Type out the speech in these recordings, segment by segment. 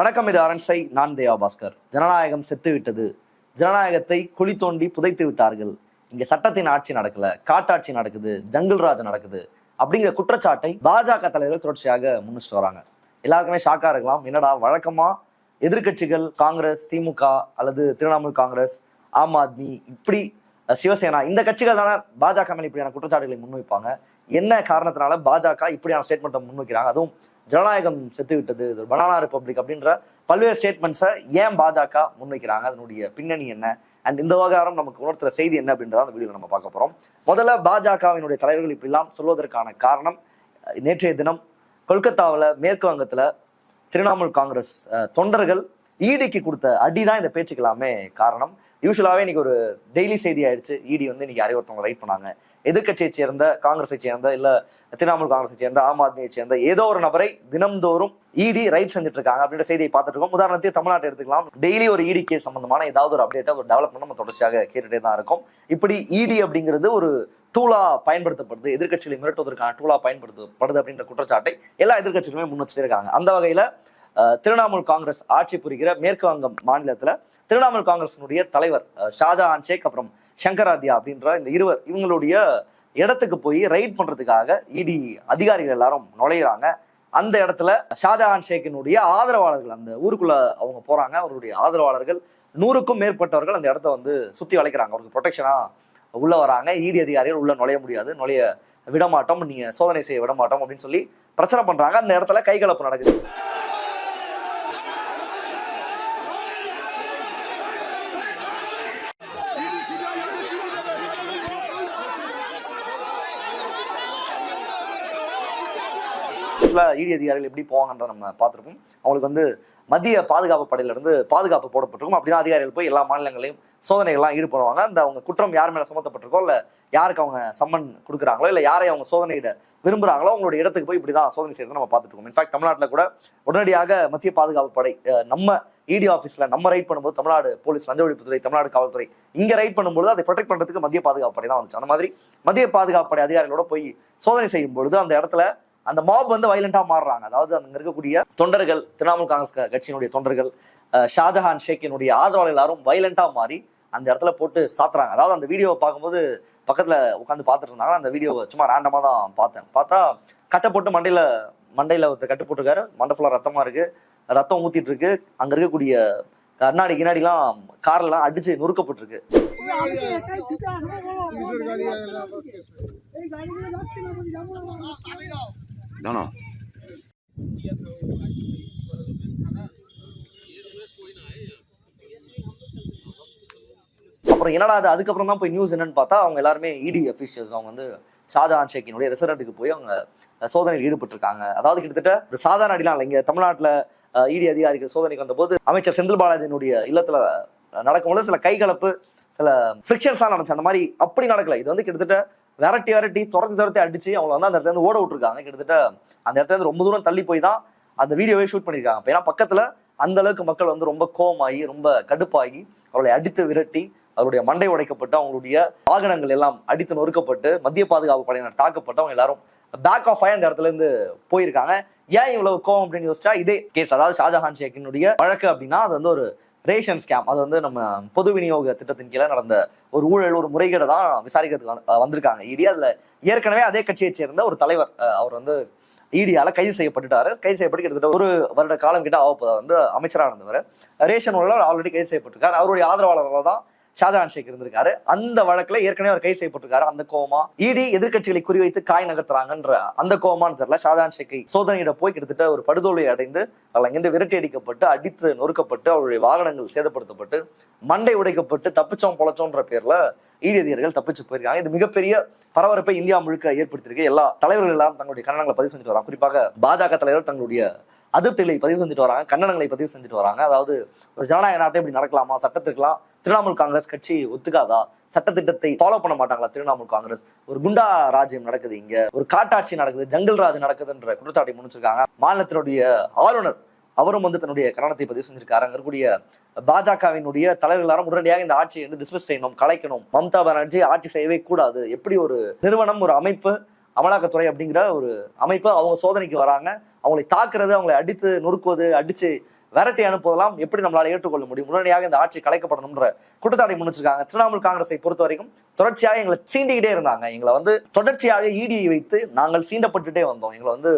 வணக்கம் இது அரண்சை நான் தேவா பாஸ்கர். ஜனநாயகம் செத்துவிட்டது. ஜனநாயகத்தை குழி தோண்டி புதைத்து விட்டார்கள். இங்க சட்டத்தின் ஆட்சி நடக்கல காட்டாட்சி நடக்குது ஜங்கிள் ராஜ் நடக்குது அப்படிங்கிற குற்றச்சாட்டை பாஜக தலைவர்கள் தொடர்ச்சியாக முன்னிட்டு வராங்க. எல்லாருக்குமே ஷாக்கா இருக்கலாம். என்னடா வழக்கமா எதிர்க்கட்சிகள் காங்கிரஸ் திமுக அல்லது திரிணாமுல் காங்கிரஸ் ஆம் ஆத்மி இப்படி சிவசேனா இந்த கட்சிகள் தானே பாஜக மேல இப்படியான குற்றச்சாட்டுகளை முன்வைப்பாங்க. என்ன காரணத்தினால பாஜக இப்படியான ஸ்டேட்மெண்ட்டை முன்வைக்கிறாங்க? அதுவும் ஜனநாயகம் செத்து விட்டது இது பனானா ரிப்பப்ளிக் அப்படின்ற பல்வேறு ஸ்டேட்மெண்ட்ஸை ஏன் பாஜக முன்வைக்கிறாங்க? அதனுடைய பின்னணி என்ன? அண்ட் இந்த விவகாரம் நமக்கு உணர்த்துற செய்தி என்ன அப்படின்றத அந்த வீடியோ நம்ம பார்க்க போறோம். முதல்ல பாஜகவினுடைய தலைவர்கள் இப்படிலாம் சொல்வதற்கான காரணம் நேற்றைய தினம் கொல்கத்தாவில் மேற்கு வங்கத்தில் திரிணாமுல் காங்கிரஸ் தொண்டர்கள் ஈடிக்கு கொடுத்த அடி தான் இந்த பேச்சுக்கெல்லாமே காரணம். யூஸ்வலாகவே இன்னைக்கு ஒரு டெய்லி செய்தி ஆயிடுச்சு. இடி வந்து இன்னைக்கு யாரையும் ஒருத்தவங்க ரைட் பண்ணாங்க. எதிர்கட்சியை சேர்ந்த காங்கிரஸை சேர்ந்த இல்ல திரிணாமுல் காங்கிரஸை சேர்ந்த ஆம் ஆத்மியை சேர்ந்த ஏதோ ஒரு நபரை தினம்தோறும் இடி ரைட் செஞ்சுட்டு இருக்காங்க அப்படின்ற செய்தியை பார்த்துட்டு இருக்கோம் உதாரணத்தை தமிழ்நாட்டை எடுத்துக்கலாம். டெய்லி ஒரு இடி கேஸ் சம்பந்தமான ஏதாவது ஒரு அப்டேட்டை ஒரு டெவலப்மெண்ட் நம்ம தொடர்ச்சியாக கேட்டுட்டே தான் இருக்கும். இப்படி இடி அப்படிங்கிறது ஒரு டூலா பயன்படுத்தப்படுது. எதிர்கட்சிகளை மிரட்டுவதற்கான டூலா பயன்படுத்தப்படுது அப்படின்ற குற்றச்சாட்டை எல்லா எதிர்கட்சிகளுமே முன் வச்சுட்டே இருக்காங்க. அந்த வகையில திரிணாமுல் காங்கிரஸ் ஆட்சி புரிகிற மேற்கு வங்கம் மாநிலத்துல திரிணாமுல் காங்கிரசினுடைய தலைவர் ஷாஜஹான் ஷேக் அப்புறம் சங்கராத்யா அப்படின்ற இந்த இருவர் இவங்களுடைய இடத்துக்கு போய் ரைட் பண்றதுக்காக இடி அதிகாரிகள் எல்லாரும் நுழையிறாங்க. அந்த இடத்துல ஷாஜஹான் ஷேக்கினுடைய ஆதரவாளர்கள் அந்த ஊருக்குள்ள அவங்க போறாங்க. அவருடைய ஆதரவாளர்கள் நூறுக்கும் மேற்பட்டவர்கள் அந்த இடத்த வந்து சுத்தி வளைக்கிறாங்க. அவருக்கு ப்ரொடெக்ஷனா உள்ள வராங்க. இடி அதிகாரிகள் உள்ள நுழைய முடியாது. நுழைய விடமாட்டோம். நீங்க சோதனை செய்ய விடமாட்டோம் அப்படின்னு சொல்லி பிரச்சனை பண்றாங்க. அந்த இடத்துல கைகலப்பு நடக்குது. இடி அதிகாரிகள் எப்படி போவாங்கன்றத நம்ம பார்த்துருப்போம் அவங்களுக்கு வந்து மத்திய பாதுகாப்பு படையில இருந்து பாதுகாப்பு போடப்பட்டிருக்கும். அப்படிதான் அதிகாரிகள் போய் எல்லா மாநிலங்களையும் சோதனைகள்லாம் ஈடுபடுவாங்க. அந்த அவங்க குற்றம் யார் மேல சுமத்தப்பட்டிருக்கோ இல்ல யாருக்கு அவங்க சம்மன் கொடுக்குறாங்களோ இல்ல யாரை அவங்க சோதனையிட விரும்புறாங்களோ அவங்களுடைய இடத்துக்கு போய் இப்படிதான் சோதனை செய்யறது நம்ம பார்த்துட்டு இருக்கோம் இன்ஃபேக்ட் தமிழ்நாட்டில் கூட உடனடியாக மத்திய பாதுகாப்பு படை நம்ம இடி ஆஃபீஸில் நம்ம ரைட் பண்ணும்போது தமிழ்நாடு போலீஸ் லஞ்ச ஒழிப்புத்துறை தமிழ்நாடு காவல்துறை இங்கே ரைட் பண்ணும்போது அதை ப்ரொடெக்ட் பண்ணுறதுக்கு மத்திய பாதுகாப்பு படை தான் வந்துச்சு. அந்த மாதிரி மத்திய பாதுகாப்பு படை அதிகாரிகளோட போய் சோதனை செய்யும் பொழுது அந்த இடத்துல அந்த மாப் வந்து வைலண்டா மாறுறாங்க. அதாவது அங்க இருக்கக்கூடிய தொண்டர்கள் திரிணாமுல் காங்கிரஸ் கட்சியினுடைய தொண்டர்கள் அஹ், ஷாஜஹான் ஷேக்கினுடைய ஆதரவாளர் எல்லாரும் வைலண்டா மாறி அந்த இடத்துல போட்டு சாத்துறாங்க. அதாவது அந்த வீடியோவை பார்க்கும்போது பக்கத்துல உட்காந்து பார்த்துட்டு இருந்தாங்க. அந்த வீடியோவை சும்மா ரேண்டமா தான் பார்த்தேன். பார்த்தா கட்டை போட்டு மண்டையில மண்டையில ஒருத்தர் கட்டு போட்டிருக்காரு. மண்டை ஃபுல்லா ரத்தமா இருக்கு. ரத்தம் ஊத்திட்டு இருக்கு. அங்க இருக்கக்கூடிய கண்ணாடி கிண்ணாடிலாம் கார்லாம் அடிச்சு நொறுக்கப்பட்டிருக்கு. Non, அப்புறம் என்னடா அது? அதுக்கப்புறம் தான் போய் நியூஸ் என்னன்னு பார்த்தா அவங்க எல்லாருமே இடி அஃபிஷியல்ஸ் அவங்க வந்து ஷாஜஹான் ஷேக்கினுடைய ரெஸ்டாரண்ட்டுக்கு போய் அவங்க சோதனையில் ஈடுபட்டிருக்காங்க. அதாவது கிட்டத்தட்ட ஒரு சாதாரண அடிலாம் இல்லை. இங்க தமிழ்நாட்டுல இடி அதிகாரிகள் சோதனைக்கு வந்தபோது அமைச்சர் செந்தில் பாலாஜியினுடைய இல்லத்துல நடக்கும்போது சில கைகலப்பு சில ஃப்ரிக்ஷன்ஸாக நடந்துச்சு. அந்த மாதிரி அப்படி நடக்கல. இது வந்து கிட்டத்தட்ட விரட்டி விரட்டி துரத்தி துரத்தி அடிச்சு அவங்க வந்து அந்த இடத்துல இருந்து ஓட விட்டுருக்காங்க. கிட்டத்தட்ட அந்த இடத்துல இருந்து ரொம்ப தூரம் தள்ளி போய் தான் அந்த வீடியோவே ஷூட் பண்ணியிருக்காங்க. ஏன்னா பக்கத்துல அந்த அளவுக்கு மக்கள் வந்து ரொம்ப கோவமாகி ரொம்ப கடுப்பாகி அவளை அடித்து விரட்டி அவருடைய மண்டை உடைக்கப்பட்டு அவங்களுடைய வாகனங்கள் எல்லாம் அடித்து நொறுக்கப்பட்டு மத்திய பாதுகாப்பு படையினர் தாக்கப்பட்டு அவங்க எல்லாரும் பேக் ஆஃப் ஃபயர் அந்த இடத்துல இருந்து போயிருக்காங்க. ஏன் இவ்வளவு கோவம் அப்படின்னு யோசிச்சா இதே கேஸ் அதாவது ஷாஜஹான் ஷேக்கினுடைய வழக்கு அப்படின்னா அது வந்து ஒரு ரேஷன் ஸ்கேம் அது வந்து நம்ம பொது விநியோக திட்டத்தின் கீழே நடந்த ஒரு ஊழல் ஒரு முறைகேடு தான் விசாரிக்கிறதுக்கு வந்திருக்காங்க. இடி அதில் ஏற்கனவே அதே கட்சியை சேர்ந்த ஒரு தலைவர் அவர் வந்து இடியால கைது செய்யப்பட்டுட்டாரு. கைது செய்யப்பட்டு கிட்டத்தட்ட ஒரு வருட காலம் கிட்ட ஆகப்போதா வந்து அமைச்சராக இருந்தவர். ரேஷன் ஊழல் ஆல்ரெடி கைது செய்யப்பட்டிருக்காரு. அவருடைய ஆதரவாளர்கள் தான் ஷாஜகான் ஷேக் இருந்திருக்காரு. அந்த வழக்குல ஏற்கனவே அவர் கை செய்யப்பட்டிருக்காரு. அந்த கோமா இடி எதிர்க்கட்சிகளை குறிவைத்து காய் நகர்த்துறாங்கன்ற அந்த கோமான்னு தெரியல. ஷாஜகான் ஷேக்கை சோதனையிட போய் கிட்டத்தட்ட ஒரு படுதோலை அடைந்து அதில் அங்கிருந்து விரட்டி அடிக்கப்பட்டு அடித்து நொறுக்கப்பட்டு அவருடைய வாகனங்கள் சேதப்படுத்தப்பட்டு மண்டை உடைக்கப்பட்டு தப்பிச்சோம் பொழைச்சோன்ற பேர்ல ஈடி அதிகாரிகள் தப்பிச்சு போயிருக்காங்க. இது மிகப்பெரிய பரபரப்பை இந்தியா முழுக்க ஏற்படுத்தியிருக்கு. எல்லா தலைவர்கள் எல்லாம் தங்களுடைய கண்டனங்களை பதிவு செஞ்சுட்டு வராங்க. குறிப்பாக பாஜக தலைவர் தங்களுடைய அதிருப்திகளை பதிவு செஞ்சுட்டு வராங்க. கண்டனங்களை பதிவு செஞ்சுட்டு வராங்க. அதாவது ஒரு ஜனநாயக நாட்டை இப்படி நடக்கலாமா? சட்டத்திற்கலாம் திரிணாமுல் காங்கிரஸ் கட்சி ஒத்துக்காதா? சட்டத்திட்டத்தை ஃபாலோ பண்ண மாட்டாங்களா திரிணாமுல் காங்கிரஸ்? ஒரு குண்டா ராஜ்யம் நடக்குது இங்க. ஒரு காட்டாட்சி நடக்குது ஜங்கல் ராஜ் நடக்குதுன்ற குற்றச்சாட்டை முன்னிச்சிருக்காங்க மாநிலத்தினுடைய ஆளுநர் அவரும் வந்து தன்னுடைய கரணத்தை பதிவு செஞ்சிருக்காரு. அங்க இருக்கக்கூடிய பாஜகவினுடைய தலைவர்களாரும் எல்லாரும் உடனடியாக இந்த ஆட்சியை வந்து டிஸ்மிஸ் செய்யணும் கலைக்கணும். மம்தா பானர்ஜி ஆட்சி செய்யவே கூடாது. எப்படி ஒரு நிறுவனம் ஒரு அமைப்பு அமலாக்கத்துறை அப்படிங்கிற ஒரு அமைப்பு அவங்க சோதனைக்கு வராங்க. அவங்களை தாக்குறது அவங்களை அடித்து நொறுக்குவது அடிச்சு விரட்டி அனுப்புவதெல்லாம் எப்படி நம்மளால ஏற்றுக்கொள்ள முடியும்? உடனடியாக இந்த ஆட்சி கலைக்கப்படணும்ன்ற குற்றச்சாட்டை முன்னிச்சிருக்காங்க திரிணாமுல் காங்கிரஸை பொறுத்த வரைக்கும் தொடர்ச்சியாக எங்களை சீண்டிக்கிட்டே இருந்தாங்க. எங்களை வந்து தொடர்ச்சியாக இடியை வைத்து நாங்கள் சீண்டப்பட்டுட்டே வந்தோம். எங்களை வந்து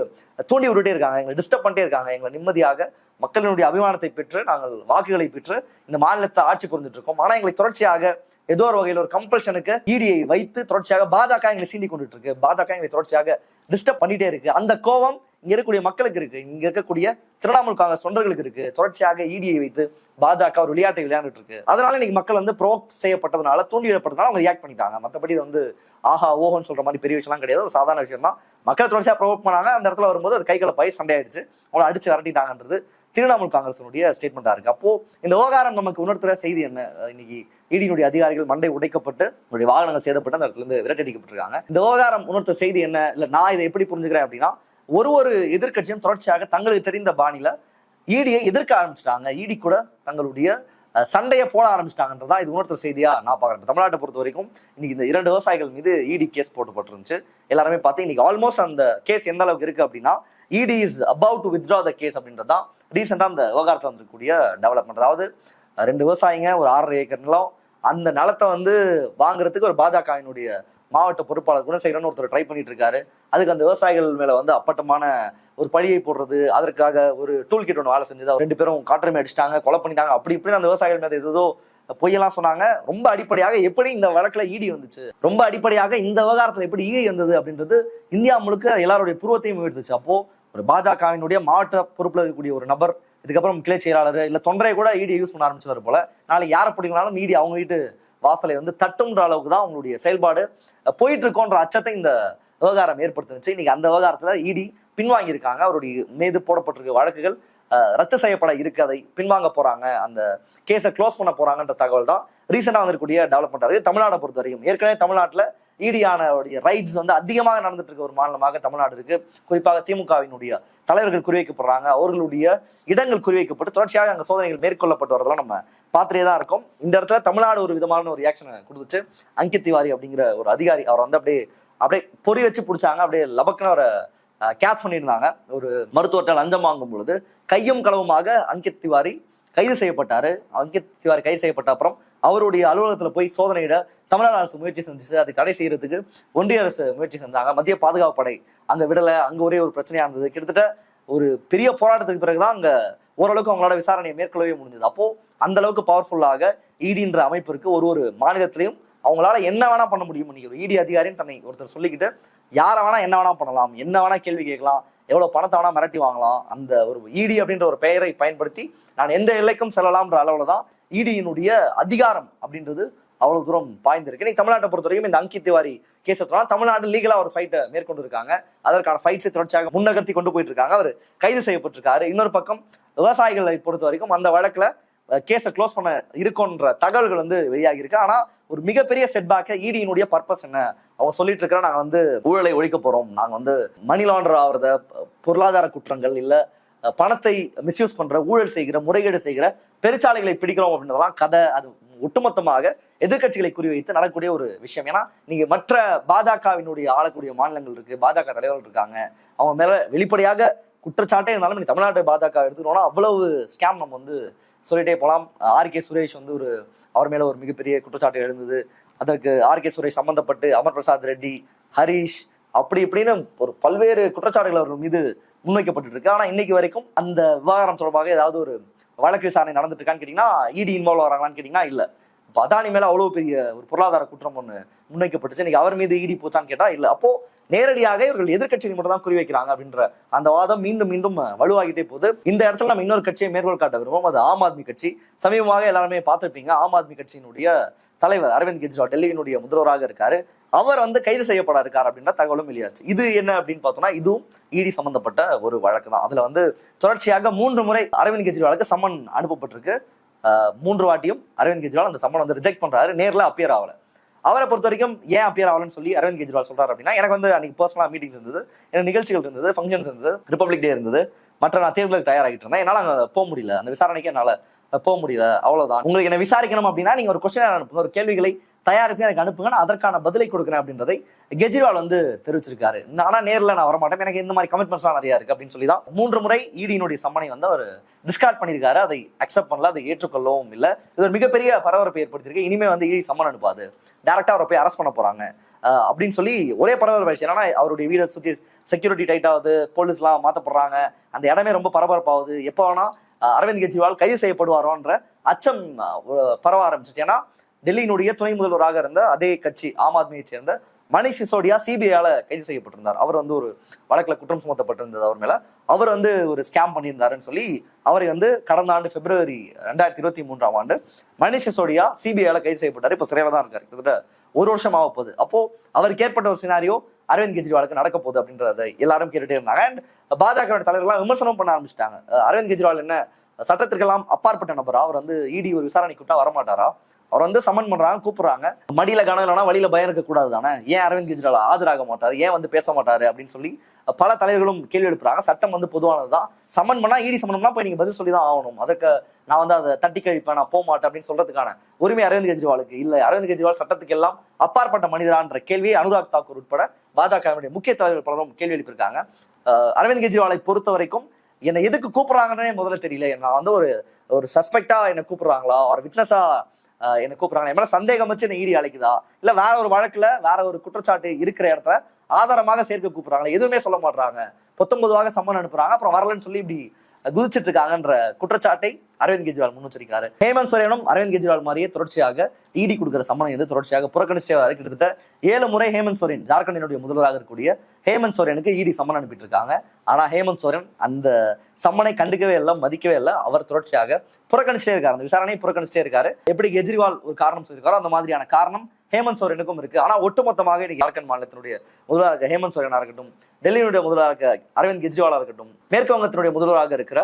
தூண்டி விட்டுட்டே இருக்காங்க. எங்களை டிஸ்டர்ப் பண்ணிட்டே இருக்காங்க. எங்களை நிம்மதியாக மக்களினுடைய அபிமானத்தை பெற்று நாங்கள் வாக்குகளை பெற்று இந்த மாநிலத்தை ஆட்சி புரிஞ்சுட்டு இருக்கோம். ஆனா எங்களை தொடர்ச்சியாக ஏதோ ஒரு வகையில் ஒரு கம்பல்ஷனுக்கு இடியை வைத்து தொடர்ச்சியாக பாஜக எங்களை சீண்டி கொண்டுட்டு இருக்கு. பாஜக எங்களை தொடர்ச்சியாக டிஸ்டர்ப் பண்ணிட்டே இருக்கு. அந்த கோவம் இங்க இருக்கக்கூடிய மக்களுக்கு இருக்கு. இங்க இருக்கக்கூடிய திரிணாமுல் காங்கிரஸ் தொண்டர்களுக்கு இருக்கு. தொடர்ச்சியாக இடியை வைத்து பாஜக ஒரு விளையாட்டை விளையாண்டுட்டு இருக்கு. அதனால இன்னைக்கு மக்கள் வந்து ப்ரோக் செய்யப்பட்டதுனால தூண்டிவிடப்பட்டதுனால அவங்க ரியாக்ட் பண்ணிட்டாங்க. மற்றபடி இது வந்து ஆஹா ஓஹோன்னு சொல்ற மாதிரி பெரிய விஷயம்லாம் கிடையாது. ஒரு சாதாரண விஷயம் தான் மக்கள் தொடர்ச்சியா ப்ரோக் பண்ணாங்க. அந்த இடத்துல வரும்போது அது கைகளை பை சண்டையாயிடுச்சு. அவங்கள அவங்களை அடிச்சு விரட்டிட்டாங்கன்றது திரிணாமுல் காங்கிரஸினுடைய ஸ்டேட்மெண்டா இருக்கு. அப்போ இந்த விவகாரம் நமக்கு உணர்த்துற செய்தி என்ன? இன்னைக்கு ஈடியினுடைய அதிகாரிகள் மண்டை உடைக்கப்பட்டு வாகனங்கள் சேதப்பட்டு அந்த இடத்துல இருந்து விரட்டடிக்கப்பட்டிருக்காங்க இந்த விவகாரம் உணர்த்த செய்தி என்ன? இல்ல நான் இதை எப்படி புரிஞ்சுக்கிறேன் அப்படின்னா ஒரு ஒரு எதிர்க்கட்சியும் தொடர்ச்சியாக தங்களுக்கு தெரிந்த பாணியில ஈடியை எதிர்க்க ஆரம்பிச்சிட்டாங்க. ஈடி கூட தங்களுடைய சண்டையை போட ஆரம்பிச்சிட்டாங்கன்றதா இது இன்னொருத்தர் செய்தியா நான் பாக்குறேன் தமிழ்நாட்டை பொறுத்த வரைக்கும் இன்னைக்கு இந்த இரண்டு விவசாயிகள் மீது இடி கேஸ் போட்டுப்பட்டிருந்துச்சு எல்லாருமே பார்த்து இன்னைக்கு ஆல்மோஸ்ட் அந்த கேஸ் எந்த அளவுக்கு இருக்கு அப்படின்னா ED is about to withdraw the case அப்படின்றதான் ரீசெண்டா அந்த விவகாரத்தில் வந்திருக்கக்கூடிய டெவலப்மெண்ட் அதாவது ரெண்டு விவசாயிங்க ஒரு ஆறரை ஏக்கர் நிலம் அந்த நிலத்தை வந்து வாங்குறதுக்கு ஒரு பாஜகவினுடைய மாவட்ட பொறுப்பாளர் குணசேகரன் ஒருத்தர் ட்ரை பண்ணிட்டு இருக்காரு அதுக்கு அந்த விவசாயிகள் மேல வந்து அப்பட்டமான ஒரு பழியை போடுறது அதற்காக ஒரு டூல் கிட் ஒன்று வேலை செஞ்சது. ரெண்டு பேரும் காற்றுமே அடிச்சிட்டாங்க கொலை பண்ணிட்டாங்க. அப்படி இப்படி அந்த விவசாயிகள் மேல ஏதோ பொய்யெல்லாம் சொன்னாங்க. ரொம்ப அடிப்படையாக எப்படி இந்த வழக்குல ஈடி வந்துச்சு? ரொம்ப அடிப்படையாக இந்த விவகாரத்துல எப்படி ஈடி வந்தது அப்படின்றது இந்தியா முழுக்க எல்லாருடைய புருவத்தையும் எடுத்துச்சு அப்போ ஒரு பாஜகவினுடைய மாவட்ட பொறுப்புல இருக்கக்கூடிய ஒரு நபர் இதுக்கப்புறம் கிளை செயலாளர் இல்ல தொண்டரை கூட ஈடி யூஸ் பண்ண ஆரம்பிச்சவர் போல நாளைக்கு யாரை பிடிக்கனாலும் ஈடி அவங்க வீட்டு வாசலை வந்து தட்டுன்ற அளவுக்கு தான் அவங்களுடைய செயல்பாடு. போயிட்டு இருக்கோன்ற அச்சத்தை இந்த விவகாரம் ஏற்படுத்துனுச்சு. இன்னைக்கு அந்த விவகாரத்துல இடி பின்வாங்கியிருக்காங்க. அவருடைய மீது போடப்பட்டிருக்க வழக்குகள் ரத்து செய்யப்பட இருக்கதை அதை பின்வாங்க போறாங்க. அந்த கேஸை க்ளோஸ் பண்ண போறாங்கன்ற தகவல் தான் ரீசெண்டாக வந்திருக்கக்கூடிய டெவலப்மெண்ட் இருக்குது தமிழ்நாடை பொறுத்த வரைக்கும் ஏற்கனவே தமிழ்நாட்டில் ஈடியானவுடைய ரைட்ஸ் வந்து அதிகமாக நடந்துட்டு இருக்க ஒரு மாநிலமாக தமிழ்நாடு இருக்கு. குறிப்பாக திமுகவினுடைய தலைவர்கள் குறிவைக்கப்படுறாங்க. அவர்களுடைய இடங்கள் குறிவைக்கப்பட்டு தொடர்ச்சியாக அங்கே சோதனைகள் மேற்கொள்ளப்பட்டு வரதெல்லாம் நம்ம பார்த்துட்டே தான் இருக்கோம். இந்த இடத்துல தமிழ்நாடு ஒரு விதமான ஒரு ரியாக்ஷனை கொடுத்துச்சு. அங்கித் திவாரி அப்படிங்கிற ஒரு அதிகாரி அவர் வந்து அப்படியே அப்படியே பொறி வச்சு பிடிச்சாங்க. அப்படியே லபக்குன்னு அவரை கேப் பண்ணியிருந்தாங்க. ஒரு மருத்துவர்கிட்ட லஞ்சம் வாங்கும் பொழுது கையும் களவுமாக அங்கித் திவாரி கைது செய்யப்பட்டாரு. அங்கித் திவாரி கைது செய்யப்பட்ட அப்புறம் அவருடைய அலுவலகத்துல போய் சோதனையிட தமிழ்நாடு அரசு முயற்சி செஞ்சுச்சு. அதை தடை செய்யறதுக்கு ஒன்றிய அரசு முயற்சி செஞ்சாங்க. மத்திய பாதுகாப்பு படை அங்க விடல. அங்க ஒரே ஒரு பிரச்சனையா இருந்தது. கிட்டத்தட்ட ஒரு பெரிய போராட்டத்துக்கு பிறகுதான் அங்க ஓரளவுக்கு அவங்களோட விசாரணையை மேற்கொள்ளவே முடிஞ்சது. அப்போ அந்த அளவுக்கு பவர்ஃபுல்லாக ஈடின்ற அமைப்பு இருக்கு ஒரு ஒரு மாநிலத்திலையும் அவங்களால என்ன வேணா பண்ண முடியும். இன்னைக்கு ஒரு இடி அதிகாரின்னு தன்னை ஒருத்தர் சொல்லிக்கிட்டு யாரை வேணா என்ன வேணா பண்ணலாம். என்ன வேணா கேள்வி கேட்கலாம். எவ்வளவு பணத்தை வேணா மிரட்டி வாங்கலாம். அந்த ஒரு இடி அப்படின்ற ஒரு பெயரை பயன்படுத்தி நான் எந்த எல்லைக்கும் செல்லலாம்ன்ற அளவுல தான் e இடியினுடைய அதிகாரம் அப்படின்றது அவ்வளவு தூரம் பாய்ந்திருக்கு. இன்னைக்கு தமிழ்நாட்டை பொறுத்த வரைக்கும் இந்த அங்கி திவாரி கேஸ் எடுத்தோம்னா தமிழ்நாடு லீகலா ஒரு ஃபைட்டை மேற்கொண்டு இருக்காங்க அதற்கான ஃபைட்ஸை தொடர்ச்சியாக முன்னகர்த்தி கொண்டு போயிட்டு இருக்காங்க. அவர் கைது செய்யப்பட்டிருக்காரு. இன்னொரு பக்கம் விவசாயிகளை பொறுத்த வரைக்கும் அந்த வழக்குல கேஸை க்ளோஸ் பண்ண இருக்குன்ற தகவல்கள் வந்து வெளியாகி இருக்கு ஆனா ஒரு மிகப்பெரிய செட்பேக்கை இடியினுடைய பர்பஸ் என்ன? அவங்க சொல்லிட்டு இருக்கிற நாங்க வந்து ஊழலை ஒழிக்க போறோம். நாங்க வந்து மணி லாண்டர் ஆகிறத பொருளாதார குற்றங்கள் இல்ல பணத்தை மிஸ்யூஸ் பண்ற ஊழல் செய்கிற முறைகேடு செய்கிற பெருச்சாலைகளை பிடிக்கிறோம் அப்படின்றதெல்லாம் கதை. அது ஒட்டுமொத்தமாக எதிர்க்கட்சிகளை குறிவைத்து நடக்கக்கூடிய ஒரு விஷயம். ஏன்னா நீங்க மற்ற பாஜகவினுடைய ஆளக்கூடிய மாநிலங்கள் இருக்கு பாஜக தலைவர்கள் இருக்காங்க. அவங்க மேல வெளிப்படையாக குற்றச்சாட்டே இருந்தாலும் நீங்க தமிழ்நாட்டு பாஜக எடுத்துக்கணும்னா அவ்வளவு ஸ்கேம் நம்ம வந்து சொல்லிட்டே போகலாம் ஆர் கே சுரேஷ் வந்து ஒரு அவர் மேலே ஒரு மிகப்பெரிய குற்றச்சாட்டு எழுந்தது. அதற்கு ஆர் கே சுரேஷ் சம்பந்தப்பட்டு அமர் பிரசாத் ரெட்டி ஹரீஷ் அப்படி இப்படின்னு ஒரு பல்வேறு குற்றச்சாட்டுகள் அவர்கள் மீது முன்வைக்கப்பட்டு இருக்கு ஆனால் இன்னைக்கு வரைக்கும் அந்த விவகாரம் தொடர்பாக ஏதாவது ஒரு வழக்கு விசாரணை நடந்துட்டு இருக்கான்னு கேட்டீங்கன்னா இடி இன்வால்வ் ஆகிறாங்களான்னு கேட்டீங்கன்னா இல்லை. இப்போ அதானி மேலே அவ்வளோ பெரிய ஒரு பொருளாதார குற்றம் ஒன்று முன்வைக்கப்பட்டுச்சு. இன்னைக்கு அவர் மீது இடி போச்சான்னு கேட்டால் இல்லை. அப்போது நேரடியாக இவர்கள் எதிர்க்கட்சியை மட்டும் தான் குறிவைக்கிறாங்க அப்படின்ற அந்த வாதம் மீண்டும் மீண்டும் வலுவாகிட்டே போகுது. இந்த இடத்துல நம்ம இன்னொரு கட்சியை மேற்கோள் காட்ட விரும்புவோம். அது ஆம் ஆத்மி கட்சி. சமீபமாக எல்லாருமே பார்த்துருப்பீங்க. ஆம் ஆத்மி கட்சியினுடைய தலைவர் அரவிந்த் கெஜ்ரிவால் டெல்லியினுடைய முதல்வராக இருக்காரு. அவர் வந்து கைது செய்யப்பட இருக்கார் அப்படின்ற தகவலும் வெளியாச்சு. இது என்ன அப்படின்னு பார்த்தோம்னா இதுவும் இடி சம்பந்தப்பட்ட ஒரு வழக்கு தான். அதுல வந்து தொடர்ச்சியாக மூன்று முறை அரவிந்த் கெஜ்ரிவாலுக்கு சம்மன் அனுப்பப்பட்டிருக்கு. மூன்று வாட்டியும் அரவிந்த் கெஜ்ரிவால் அந்த சம்மன் வந்து ரிஜெக்ட் பண்றாரு. நேரில் அப்பியர் ஆகலை. அவரை பொறுத்த வரைக்கும் ஏன் அப்பியர் ஆகலன்னு சொல்லி அரவிந்த் கெஜ்ரிவால் சொல்றாரு அப்படின்னா எனக்கு வந்து அன்னைக்கு பர்சனலா மீட்டிங்ஸ் இருந்தது எனக்கு நிகழ்ச்சிகள் இருந்தது ஃபங்க்ஷன்ஸ் இருந்தது ரிப்பப்ளிக் டே இருந்தது மற்ற நான் தேர்தலுக்கு தயாராகிட்டு இருந்தேன். என்னால் அங்கே போக முடியல. அந்த விசாரணைக்கு என்னால போக முடியல. அவ்வளவுதான். உங்களுக்கு என்ன விசாரிக்கணும் அப்படின்னா நீங்க ஒரு கொஸ்டின் அனுப்புங்க ஒரு கேள்விகளை தயாரித்து எனக்கு அனுப்புங்க நான் அதற்கான பதிலை கொடுக்குறேன் அப்படின்றதை கெஜ்ரிவால் வந்து தெரிவிச்சிருக்காரு. ஆனா நேர்ல நான் வரமாட்டேன். எனக்கு இந்த மாதிரி கமிட்மெண்ட்ஸ்லாம் நிறைய இருக்கு அப்படின்னு சொல்லி தான் மூன்று முறை ஈடியினுடைய சம்மனை வந்து அவர் டிஸ்கார்ட் பண்ணியிருக்காரு. அதை அக்செப்ட் பண்ணல அதை ஏற்றுக்கொள்ளவும் இல்லை. இது ஒரு மிகப்பெரிய பரபரப்பை ஏற்படுத்தியிருக்கு. இனிமே வந்து ஈடி சம்மன் அனுப்பாது. டேரக்டா அவரை போய் அரெஸ்ட் பண்ண போறாங்க. அப்படின்னு சொல்லி ஒரே பரபரப்பு ஆயிடுச்சு. ஏன்னா அவருடைய வீடை சுத்தி செக்யூரிட்டி டைட் ஆகுது. போலீஸ்லாம் மாத்தப்படுறாங்க. அந்த இடமே ரொம்ப பரபரப்பாகுது. எப்போ வேணா அரவிந்த் கெஜ்ரிவால் கைது செய்யப்படுவாரோன்ற அச்சம் பரவ ஆரம்பிச்சிச்சு. ஏன்னா டெல்லியினுடைய துணை முதல்வராக இருந்த அதே கட்சி ஆம் ஆத்மியை சேர்ந்த மணிஷ் சிசோடியா சிபிஐயால கைது செய்யப்பட்டிருந்தார். அவர் வந்து ஒரு வழக்குல குற்றம் சுமத்தப்பட்டிருந்தது அவர் மேல. அவர் வந்து ஒரு ஸ்கேம் பண்ணியிருந்தாருன்னு சொல்லி அவரை வந்து கடந்த ஆண்டு பிப்ரவரி ரெண்டாயிரத்தி இருபத்தி மூன்றாம் ஆண்டு மணிஷ் சிசோடியா சிபிஐயால கைது செய்யப்பட்டார். இப்ப சிறையில தான் இருக்காரு. கிட்டத்தட்ட ஒரு வருஷம் ஆக போகுது. அப்போ அவருக்கு ஏற்பட்ட ஒரு சினாரியோ அரவிந்த் கெஜ்ரிவாலுக்கு நடக்க போகுது அப்படின்றத எல்லாரும் கேட்டுட்டே இருந்தாங்க. அண்ட் பாஜக தலைவர்கள்லாம் விமர்சனம் பண்ண ஆரம்பிச்சிட்டாங்க. அரவிந்த் கெஜ்ரிவால் என்ன சட்டத்திற்கெல்லாம் அப்பாற்பட்ட நபரா? அவர் வந்து இடி ஒரு விசாரணை கூட்டா வரமாட்டாரா? அவர் வந்து சமன் பண்றாங்க கூப்பிடுறாங்க. மடியில கனம் இல்லைனா வழியில பயம் இருக்க கூடாது தானே ஏன் அரவிந்த் கெஜ்ரிவால் ஆஜராக மாட்டாரு? ஏன் வந்து பேச மாட்டாரு? அப்படின்னு சொல்லி பல தலைவர்களும் கேள்வி எழுப்புறாங்க. சட்டம் வந்து பொதுவானதுதான். சமன் பண்ணா இடி சமனம்னா போய் நீங்க பதில் சொல்லி தான் ஆகணும். அதுக்கு நான் வந்து அதை தட்டி கழிப்பேன் நான் போக மாட்டேன் அப்படின்னு சொல்றதுக்கான உரிமை அரவிந்த் கெஜ்ரிவாலுக்கு இல்ல. அரவிந்த் கெஜ்ரிவால் சட்டத்துக்கு எல்லாம் அப்பாற்பட்ட மனிதரான்ற கேள்வியை அனுராக் தாக்கூர் உட்பட பாஜகவினுடைய முக்கிய தலைவர்கள் பலரும் கேள்வி எழுப்பியிருக்காங்க. அரவிந்த் கெஜ்ரிவாலை பொறுத்த வரைக்கும் என்னை எதுக்கு கூப்பிடுறாங்கன்னே முதல்ல தெரியல. நான் வந்து ஒரு ஒரு சஸ்பெக்டா என்னை கூப்பிடுறாங்களா? ஒரு விட்னஸா என்ன கூப்பிடுறாங்க. என் மேல சந்தேகம் வச்சு என்ன ஈடி அழைக்குதா? இல்ல வேற ஒரு வழக்குல வேற ஒரு குற்றச்சாட்டு இருக்கிற இடத்துல ஆதாரமாக சேர்க்க கூப்பிடுறாங்க எதுவுமே சொல்ல மாட்டாங்க பத்தொன்பதுவாக சம்மன் அனுப்புறாங்க. அப்புறம் வரலன்னு சொல்லி இப்படி குதிச்சிட்டு இருக்காங்கன்ற குற்றச்சாட்டை அரவிந்த் கெஜ்ரிவால் முன் ஹேமந்த் சோரேனும் அரவிந்த் கெஜ்ரிவால் மாதிரியே தொடர்ச்சியாக இடி கொடுக்குற சம்மனை வந்து தொடர்ச்சியாக புறக்கணிச்சே வர கிட்டத்தட்ட ஏழு முறை ஹேமந்த் சோரன் ஜார்க்கண்டினுடைய முதல்வராக இருக்கக்கூடிய ஹேமந்த் சோரனுக்கு இடி சம்மன் அனுப்பிட்டு இருக்காங்க ஆனா ஹேமந்த் சோரன் அந்த சம்மனை கண்டுக்கவே இல்லை மதிக்கவே இல்லை. அவர் தொடர்ச்சியாக புறக்கணிச்சிட்டே இருக்காரு. அந்த விசாரணையை புறக்கணிச்சிட்டே இருக்காரு. எப்படி கெஜ்ரிவால் ஒரு காரணம் சொல்லியிருக்காரோ அந்த மாதிரியான காரணம் ஹேமந்த் சோரனுக்கும் இருக்கு. ஆனா ஒட்டுமொத்தமாக இன்னைக்கு ஜார்க்கண்ட் மாநிலத்தினுடைய முதல்வராக ஹேமந்த் சோரனா இருக்கட்டும் டெல்லியினுடைய முதல்வராக இருக்க அரவிந்த் கெஜ்ரிவாலா இருக்கட்டும் மேற்கு வங்கத்தினுடைய முதல்வராக இருக்கிற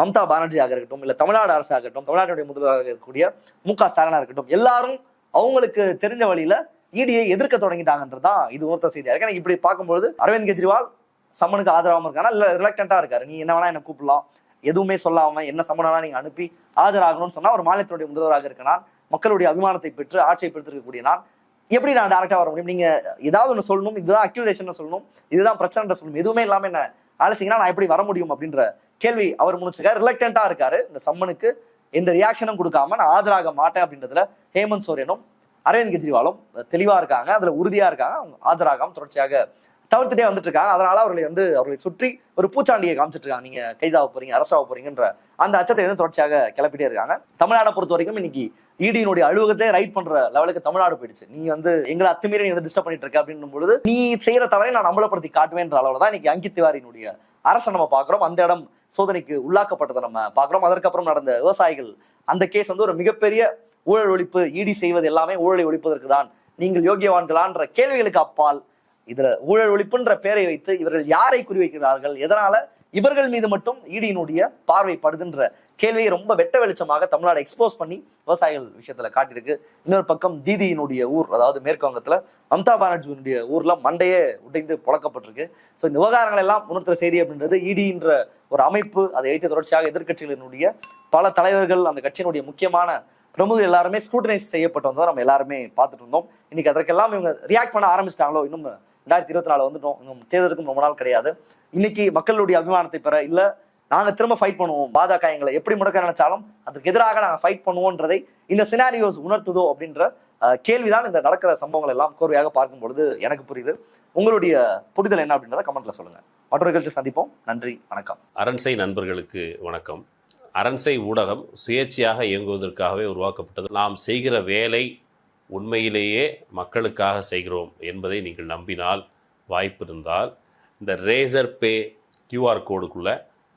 மம்தா பானர்ஜியாக இருக்கட்டும் இல்லை தமிழ்நாடு அரசாக இருக்கட்டும் தமிழ்நாட்டுடைய முதல்வராக இருக்கக்கூடிய மு க ஸ்டாலினாக இருக்கட்டும் எல்லாரும் அவங்களுக்கு தெரிஞ்ச வழியில இடியை எதிர்க்க தொடங்கிட்டாங்கன்றதுதான் இது ஒருத்த செய்தியா இருக்கு எனக்கு இப்படி பார்க்கும்போது அரவிந்த் கெஜ்ரிவால் சம்மனுக்கு ஆதரவாம இருக்கானா இல்ல ரிலக்டண்டா இருக்காரு. நீ என்ன வேணா என்ன கூப்பிடலாம். எதுவுமே சொல்லாம என்ன சம்மனா நீங்க அனுப்பி ஆஜராகணும்னு சொன்னா ஒரு மாநிலத்தினுடைய முதல்வராக இருக்க நான் மக்களுடைய அபிமானத்தை பெற்று ஆட்சியை பெற்றிருக்கக்கூடிய நான். எப்படி நான் டேரக்டா வர முடியும்? நீங்க ஏதாவது ஒன்று சொல்லணும். இதுதான் அக்யூசேஷன் சொல்லணும். இதுதான் பிரச்சனை சொல்லணும். எதுவுமே இல்லாம என்ன அழைச்சிங்கன்னா நான் எப்படி வர முடியும் அப்படின்ற கேள்வி அவர் முடிச்சிருக்காரு. ரிலக்டண்டா இருக்காரு. இந்த சம்மனுக்கு எந்த ரியாக்ஷனும் கொடுக்காம நான் ஆஜராக மாட்டேன் அப்படின்றதுல ஹேமந்த் சோரனும் அரவிந்த் கெஜ்ரிவாலும் தெளிவா இருக்காங்க. அதுல உறுதியா இருக்காங்க. அவங்க ஆஜராகாம தொடர்ச்சியாக தவிர்த்துட்டே வந்துட்டு இருக்காங்க. அதனால அவர்களை வந்து அவர்களை சுற்றி ஒரு பூச்சாண்டியை காமிச்சிட்டு இருக்காங்க. நீங்க கைதாக போறீங்க அரசாக போறீங்கன்ற அந்த அச்சத்தை வந்து தொடர்ச்சியாக கிளப்பிட்டே இருக்காங்க. தமிழ்நாடை பொறுத்த வரைக்கும் இன்னைக்கு இடியினுடைய அலுவலகத்தை ரைட் பண்ற லெவலுக்கு தமிழ்நாடு போயிடுச்சு. நீ வந்து எங்களை அத்துமீறி நீ வந்து டிஸ்டர்ப் பண்ணிட்டு இருக்க அப்படின்னும் பொழுது நீ செய்யற தவறை நான் அம்பலப்படுத்தி காட்டுவேன்ற அளவுல தான் இன்னைக்கு அங்கித் திவாரியினுடைய அரசை நம்ம பார்க்குறோம். அந்த இடம் சோதனைக்கு உள்ளாக்கப்பட்டதை நம்ம பாக்குறோம் அதற்கப்புறம் நடந்த விவசாயிகள் அந்த கேஸ் வந்து ஒரு மிகப்பெரிய ஊழல் ஒழிப்பு ஈடி செய்வது எல்லாமே ஊழலை ஒழிப்பதற்கு தான். நீங்கள் யோகியவான்களான்ற கேள்விகளுக்கு அப்பால் இதுல ஊழல் ஒழிப்புன்ற பெயரை வைத்து இவர்கள் யாரை குறிவைக்கிறார்கள்? எதனால இவர்கள் மீது மட்டும் ஈடியினுடைய பார்வைப்படுதுன்ற கேள்வியை ரொம்ப வெட்ட வெளிச்சமாக தமிழ்நாடு எக்ஸ்போஸ் பண்ணி விவசாயிகள் விஷயத்துல காட்டியிருக்கு. இன்னொரு பக்கம் தீதியினுடைய ஊர் அதாவது மேற்கு வங்கத்துல மம்தா பானர்ஜியினுடைய ஊர்ல மண்டையே உடைந்து புழக்கப்பட்டிருக்கு. ஸோ இந்த விவகாரங்கள் எல்லாம் உணர்த்துற செய்தி அப்படின்றது இடின்ற ஒரு அமைப்பு அதை வைத்து தொடர்ச்சியாக எதிர்க்கட்சிகளினுடைய பல தலைவர்கள் அந்த கட்சியினுடைய முக்கியமான பிரமுகர் எல்லாருமே ஸ்க்ரூட்டனைஸ் செய்யப்பட்டு வந்தோம் நம்ம எல்லாருமே பார்த்துட்டு இருந்தோம். இன்னைக்கு அதற்கெல்லாம் இவங்க ரியாக்ட் பண்ண ஆரம்பிச்சிட்டாங்களோ இன்னும் ரெண்டாயிரத்தி இருபத்தி நாலு வந்துட்டோம். இன்னும் தேர்தலுக்கும் ரொம்ப நாள் கிடையாது. இன்னைக்கு மக்களுடைய அபிமானத்தை பெற இல்லை நாங்கள் திரும்ப ஃபைட் பண்ணுவோம். பாஜக எங்களை எப்படி முடக்க நினைச்சாலும் அதுக்கு எதிராக நாங்கள் ஃபைட் பண்ணுவோன்றதை இந்த சினாரியோஸ் உணர்த்துதோ அப்படின்ற கேள்விதான் இந்த நடக்கிற சம்பவங்கள் எல்லாம் கோர்வையாக பார்க்கும் பொழுது எனக்கு புரியுது. உங்களுடைய புரிதல் என்ன அப்படின்றத கமெண்ட்ல சொல்லுங்க. மற்றொரு சந்திப்போம். நன்றி வணக்கம். அரண்சை நண்பர்களுக்கு வணக்கம். அரண்சை ஊடகம் சுயேட்சையாக இயங்குவதற்காகவே உருவாக்கப்பட்டது. நாம் செய்கிற வேலை உண்மையிலேயே மக்களுக்காக செய்கிறோம் என்பதை நீங்கள் நம்பினால் வாய்ப்பு இருந்தால் இந்த ரேசர் பே கியூஆர் கோடுக்குள்ளே